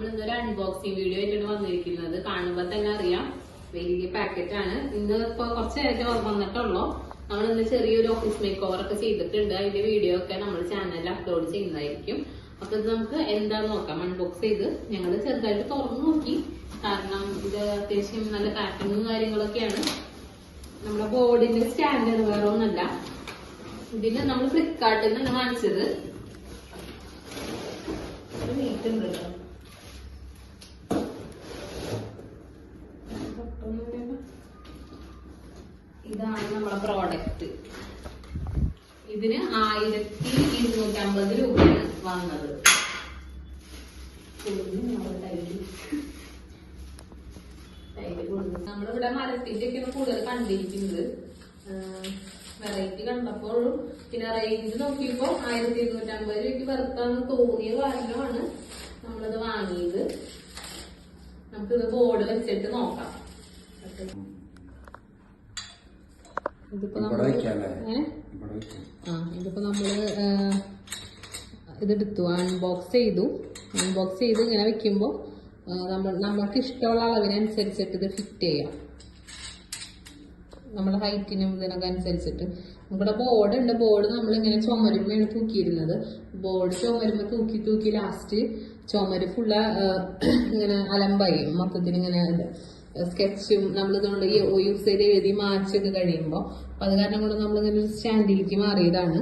നമ്മൾ ഇന്നൊരു unboxing video ആയിട്ടാണ് വന്നിരിക്കുന്നത്. കാണുമ്പോൾ തന്നെ അറിയാം. വലിയ പാക്കറ്റ് ആണ്. ഇന്ന് ഇപ്പൊ കുറച്ച് നേരത്തെ വന്നിട്ടുള്ളൂ. നമ്മൾ ഇന്ന് ചെറിയൊരു ഓഫീസ് മേക്ക് ഓവർ ഒക്കെ ചെയ്തിട്ടുണ്ട്. അതിന്റെ വീഡിയോ ഒക്കെ നമ്മൾ ചാനലിൽ അപ്ലോഡ് ചെയ്യുന്നതായിരിക്കും. അപ്പൊ ഇത് നമുക്ക് എന്താന്ന് നോക്കാം. അൺബോക്സ് ചെയ്ത് ഞങ്ങൾ ചെറുതായിട്ട് തുറന്നു നോക്കി. കാരണം ഇത് അത്യാവശ്യം നല്ല പാക്കിങ്ങും കാര്യങ്ങളൊക്കെയാണ്. നമ്മുടെ ബോർഡിന്റെ സ്റ്റാൻഡേർഡ് വേറെ ഒന്നല്ല. ഇതിന് നമ്മൾ ഫ്ലിപ്കാർട്ടിൽ നിന്ന് വാങ്ങിച്ചത് ഒരു നീറ്റ് ഉണ്ട് കേട്ടോ ഇതാണ് നമ്മുടെ പ്രോഡക്റ്റ് ഇതിന് ആയിരത്തി ഇരുന്നൂറ്റമ്പത് രൂപയാണ് വന്നത്. നമ്മളിവിടെ മരത്തിന്റെയൊക്കെയാണ് കൂടുതൽ കണ്ടിരിക്കുന്നത്. വെറൈറ്റി കണ്ടപ്പോഴും പിന്നെ റേഞ്ച് നോക്കിയപ്പോ ആയിരത്തി ഇരുന്നൂറ്റമ്പത് രൂപയ്ക്ക് വെറുത്താന്ന് തോന്നിയ കാരണമാണ് നമ്മളിത് വാങ്ങിയത്. നമുക്കിത് ബോർഡ് വെച്ചിട്ട് നോക്കാം. ഇതിപ്പോ നമ്മൾ. ആ നമ്മൾ ഇതെടുത്തു. അൺബോക്സ് ചെയ്തു. അൺബോക്സ് ചെയ്ത് ഇങ്ങനെ വെക്കുമ്പോ നമ്മൾക്ക് നമ്മൾ നമുക്ക് ഇഷ്ടമുള്ള അളവിനനുസരിച്ചിട്ട് ഇത് ഫിറ്റ് ചെയ്യാം. നമ്മുടെ ഹൈറ്റിനും ഇതിനൊക്കെ അനുസരിച്ചിട്ട് ഇവിടെ ബോർഡ് ഉണ്ട്. ബോർഡ് നമ്മൾ ഇങ്ങനെ ചുമരുമ്മയാണ് തൂക്കിയിരുന്നത് ബോർഡ് ചുമരുമ്മ തൂക്കി തൂക്കി ലാസ്റ്റ് ചുമര് ഫുള്ള ഇങ്ങനെ അലമ്പായി. മൊത്തത്തിൽ ഇങ്ങനെ സ്കെച്ചും നമ്മൾ ഇതുകൊണ്ട് യൂസ് ചെയ്ത് എഴുതി മാച്ചൊക്കെ കഴിയുമ്പോൾ അപ്പൊ അത് കാരണം കൊണ്ട് നമ്മളിങ്ങനെ ഒരു സ്റ്റാൻഡിലേക്ക് മാറിയതാണ്.